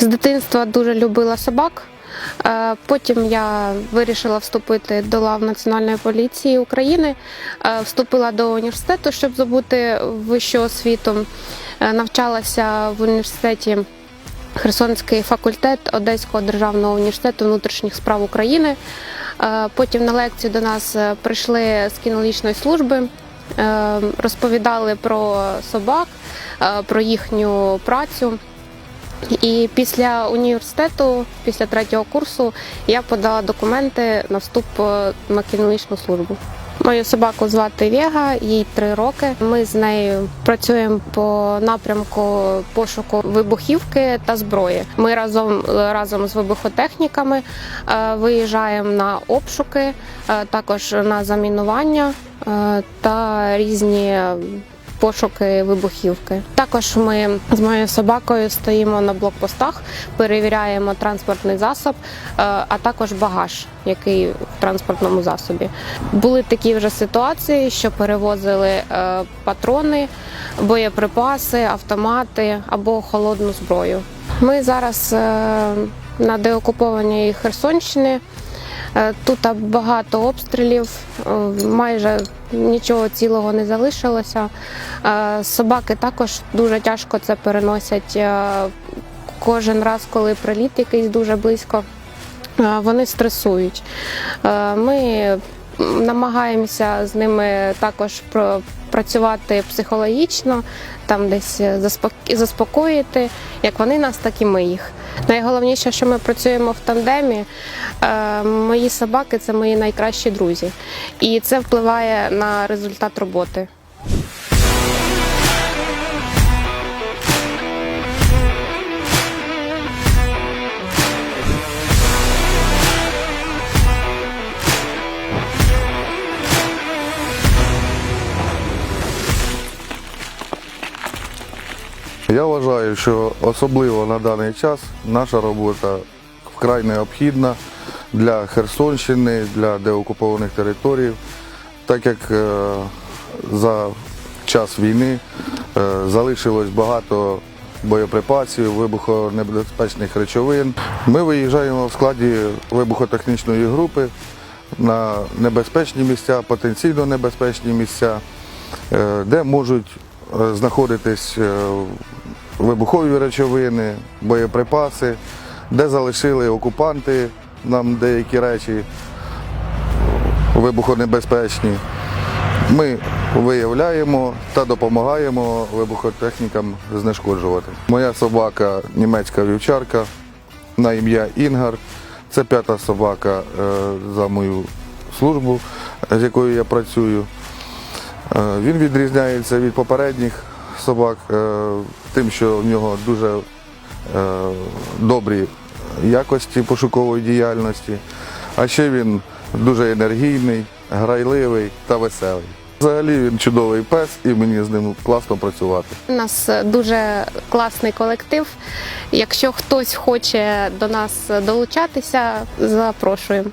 З дитинства дуже любила собак. Е, Потім я вирішила вступити до лав Національної поліції України, Е, вступила до університету, щоб здобути вищу освіту. Е, Навчалася в університеті Херсонський факультет Одеського державного університету внутрішніх справ України. Потім на лекцію до нас прийшли з кінологічної служби, розповідали про собак, про їхню працю. І після університету, після третього курсу, я подала документи на вступ е, на кінологічну службу. Мою собаку звати Вега, їй три роки. Ми з нею працюємо по напрямку пошуку вибухівки та зброї. Ми разом разом з вибухотехніками е, виїжджаємо на обшуки, е, також на замінування е, та різні пошуки вибухівки. Також ми з моєю собакою стоїмо на блокпостах, перевіряємо транспортний засоб, е, а також багаж, який в транспортному засобі. Були такі вже ситуації, що перевозили е, патрони, боєприпаси, автомати або холодну зброю. Ми зараз е, на деокупованій Херсонщині. Е, Тут багато обстрілів, е, майже нічого цілого не залишилося. Е, Собаки також дуже тяжко це переносять. Кожен раз, коли приліт якийсь дуже близько, вони стресують. Ми намагаємося з ними також працювати психологічно, там десь заспокоїти, як вони нас, так і ми їх. Найголовніше, що ми працюємо в тандемі. Е, Мої собаки це мої найкращі друзі, і це впливає на результат роботи. Я вважаю, що особливо на даний час наша робота вкрай необхідна для Херсонщини, для деокупованих територій, так як е, за час війни е, залишилось багато боєприпасів, вибухонебезпечних речовин. Ми виїжджаємо в складі вибухотехнічної групи на небезпечні місця, потенційно небезпечні місця, е, де можуть знаходитись вибухові речовини, боєприпаси, де залишили окупанти нам деякі речі вибухонебезпечні. Ми виявляємо та допомагаємо вибухотехнікам знешкоджувати. Моя собака німецька вівчарка на ім'я Інгар. Це п'ята собака е, за мою службу, з якою я працюю. Е, Він відрізняється від попередніх собак е, тим, що в нього дуже е, добрі якості пошукової діяльності, а ще він дуже енергійний, грайливий та веселий. Взагалі він чудовий пес і мені з ним класно працювати. У нас дуже класний колектив. Якщо хтось хоче до нас долучатися, запрошуємо.